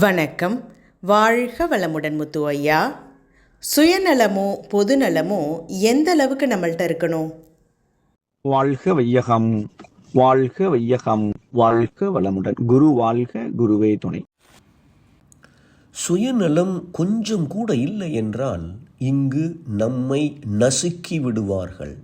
வணக்கம். வாழ்க வளமுடன் முத்து ஐயா. சுயநலமோ பொதுநலமோ எந்த அளவுக்கு நம்மள்ட்ட இருக்கணும்? வாழ்க வையகம் வாழ்க வையகம் வாழ்க வளமுடன். குரு வாழ்க குருவே துணை. சுயநலம் கொஞ்சம் கூட இல்லை என்றால் இங்கு நம்மை நசுக்கி விடுவார்கள்.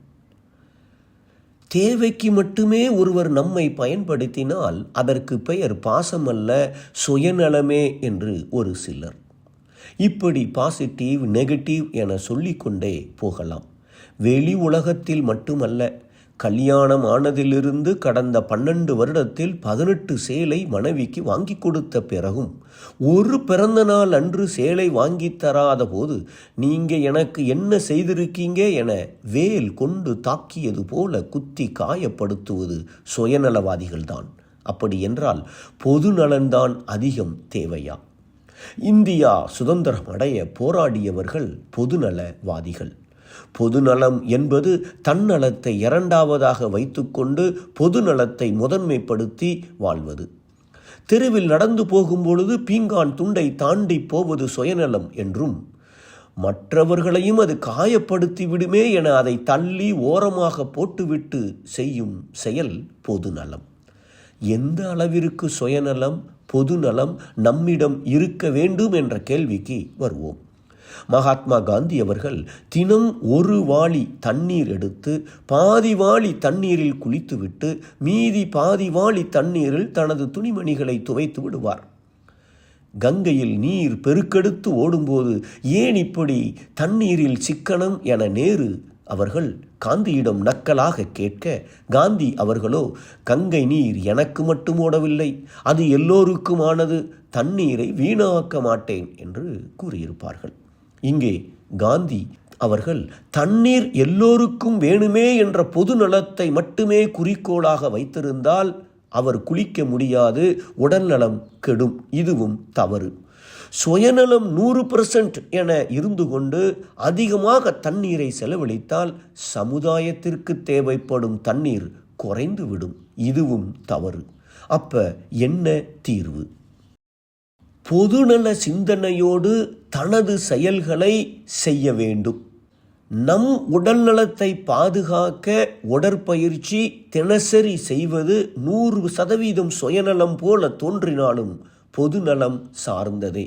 தேவைக்கு மட்டுமே ஒருவர் நம்மை பயன்படுத்தினால் அதற்கு பெயர் பாசமல்ல சுயநலமே என்று ஒரு சிலர். இப்படி பாசிட்டிவ் நெகட்டிவ் என சொல்லிக்கொண்டே போகலாம். வெளி உலகத்தில் மட்டுமல்ல கல்யாணம் ஆனதிலிருந்து கடந்த பன்னெண்டு வருடத்தில் பதினெட்டு சேலை மனைவிக்கு வாங்கி கொடுத்த பிறகும் ஒரு பிறந்த நாள் அன்று சேலை வாங்கி தராத போது நீங்க எனக்கு என்ன செய்திருக்கீங்க என வேல் கொண்டு தாக்கியது போல குத்தி காயப்படுத்துவது சுயநலவாதிகள்தான். அப்படி என்றால் பொது நலன்தான் அதிகம் தேவையா? இந்தியா சுதந்திரம் அடைய போராடியவர்கள் பொதுநலவாதிகள் பொதுநலம் என்பது தன்னலத்தை இரண்டாவதாக வைத்துக்கொண்டு பொதுநலத்தை முதன்மைப்படுத்தி வாழ்வது. தெருவில் நடந்து போகும்பொழுது பீங்கான் துண்டை தாண்டி போவது சுயநலம் என்றும் மற்றவர்களையும் அது காயப்படுத்தி விடுமே என அதை தள்ளி ஓரமாக போட்டுவிட்டு செய்யும் செயல் பொதுநலம். எந்த அளவிற்கு சுயநலம் பொதுநலம் நம்மிடம் இருக்க வேண்டும் என்ற கேள்விக்கு வருவோம். மகாத்மா காந்தி அவர்கள் தினம் ஒரு வாளி தண்ணீர் எடுத்து பாதி வாளி தண்ணீரில் குளித்துவிட்டு மீதி பாதி வாளி தண்ணீரில் தனது துணிமணிகளை துவைத்து விடுவார். கங்கையில் நீர் பெருக்கெடுத்து ஓடும்போது ஏன் இப்படி தண்ணீரில் சிக்கனம் என நேரு அவர்கள் காந்தியிடம் நக்கலாக கேட்க காந்தி அவர்களோ கங்கை நீர் எனக்கு மட்டும் ஓடவில்லை அது எல்லோருக்குமானது தண்ணீரை வீணாக்க மாட்டேன் என்று கூறியிருப்பார்கள். இங்கே காந்தி அவர்கள் தண்ணீர் எல்லோருக்கும் வேணுமே என்ற பொது நலத்தை மட்டுமே குறிக்கோளாக வைத்திருந்தால் அவர் குளிக்க முடியாது உடல்நலம் கெடும். இதுவும் தவறு. சுயநலம் நூறு பெர்சன்ட் என இருந்து கொண்டு அதிகமாக தண்ணீரை செலவழித்தால் சமுதாயத்திற்கு தேவைப்படும் தண்ணீர் குறைந்துவிடும். இதுவும் தவறு. அப்ப என்ன தீர்வு? பொதுநல சிந்தனையோடு தனது செயல்களை செய்ய வேண்டும். நம் உடல்நலத்தை பாதுகாக்க உடற்பயிற்சி தினசரி செய்வது நூறு சதவீதம் சுயநலம் போல தோன்றினாலும் பொதுநலம் சார்ந்ததே.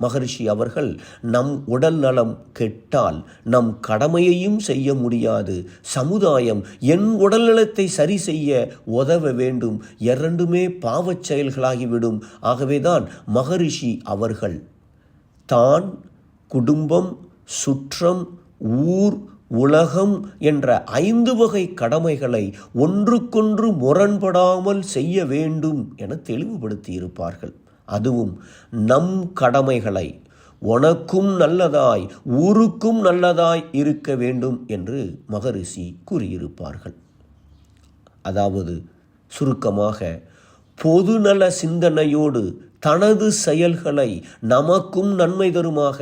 மகரிஷி அவர்கள் நம் உடல் நலம் கெட்டால் நம் கடமையையும் செய்ய முடியாது. சமுதாயம் என் உடல்நலத்தை சரி செய்ய உதவ வேண்டும். இரண்டுமே பாவச் செயல்களாகிவிடும். ஆகவேதான் மகரிஷி அவர்கள் தான் குடும்பம் சுற்றம் ஊர் உலகம் என்ற ஐந்து வகை கடமைகளை ஒன்றுக்கொன்று முரண்படாமல் செய்ய வேண்டும் என தெளிவுபடுத்தியிருப்பார்கள். அதுவும் நம் கடமைகளை உனக்கும் நல்லதாய் ஊருக்கும் நல்லதாய் இருக்க வேண்டும் என்று மகரிஷி கூறியிருப்பார்கள். அதாவது சுருக்கமாக பொதுநல சிந்தனையோடு தனது செயல்களை நமக்கும் நன்மை தருமாக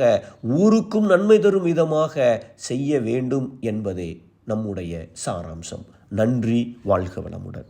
ஊருக்கும் நன்மை தரும் விதமாக செய்ய வேண்டும் என்பதே நம்முடைய சாராம்சம். நன்றி வாழ்க வளமுடன்.